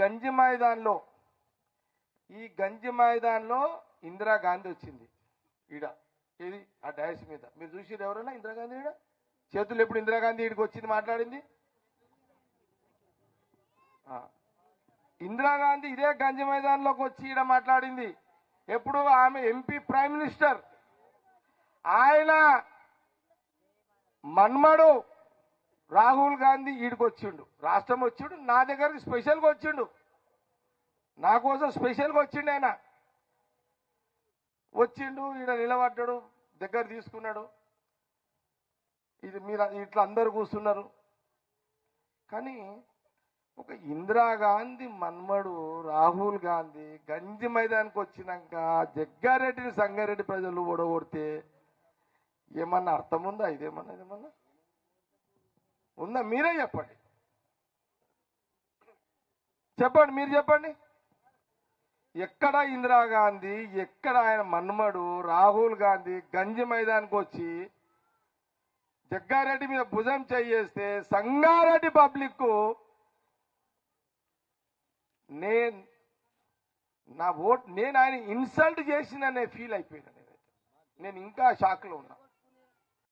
గంజి మైదాన్లో ఈ గంజి మైదాన్లో ఇందిరాగాంధీ వచ్చింది. ఈడ ఇది ఆ డయాస్ మీద. మీరు చూసిరు ఎవరైనా ఇందిరాగాంధీ ఈడ? చేతులు ఎప్పుడు ఇందిరాగాంధీ ఈడికి వచ్చింది మాట్లాడింది? ఇందిరాగాంధీ ఇదే గంజి మైదాన్లోకి వచ్చి ఈడ మాట్లాడింది. ఎప్పుడు ఆమె ఎంపీ ప్రైమ్ మినిస్టర్. ఆయన మన్మడు రాహుల్ గాంధీ ఈడికి వచ్చిండు రాష్ట్రం వచ్చిండు నా దగ్గరికి స్పెషల్గా వచ్చిండు. నా కోసం స్పెషల్గా వచ్చిండు ఆయన. వచ్చిండు ఈడ నిలబడ్డాడు దగ్గర తీసుకున్నాడు. ఇది మీరు ఇట్లా అందరు కూర్చున్నారు. కానీ ఒక ఇందిరాగాంధీ మన్మడు రాహుల్ గాంధీ గంజి మైదానికి వచ్చినాక జగ్గారెడ్డిని సంగారెడ్డి ప్రజలు ఓడగొడితే ఏమన్నా అర్థం ఉందా? ఇదేమన్నా ఏమన్నా ఉందా మీరే చెప్పండి. చెప్పండి మీరు చెప్పండి. ఎక్కడ ఇందిరాగాంధీ ఎక్కడ ఆయన మన్మడు రాహుల్ గాంధీ గంజి మైదానికి వచ్చి జగ్గారెడ్డి మీద భుజం చేయేస్తే సంగారెడ్డి పబ్లిక్ నేను నా ఓట్ నేను ఆయన ఇన్సల్ట్ చేసిననే ఫీల్ అయిపోయాను నేనైతే. నేను ఇంకా షాక్లో ఉన్నా.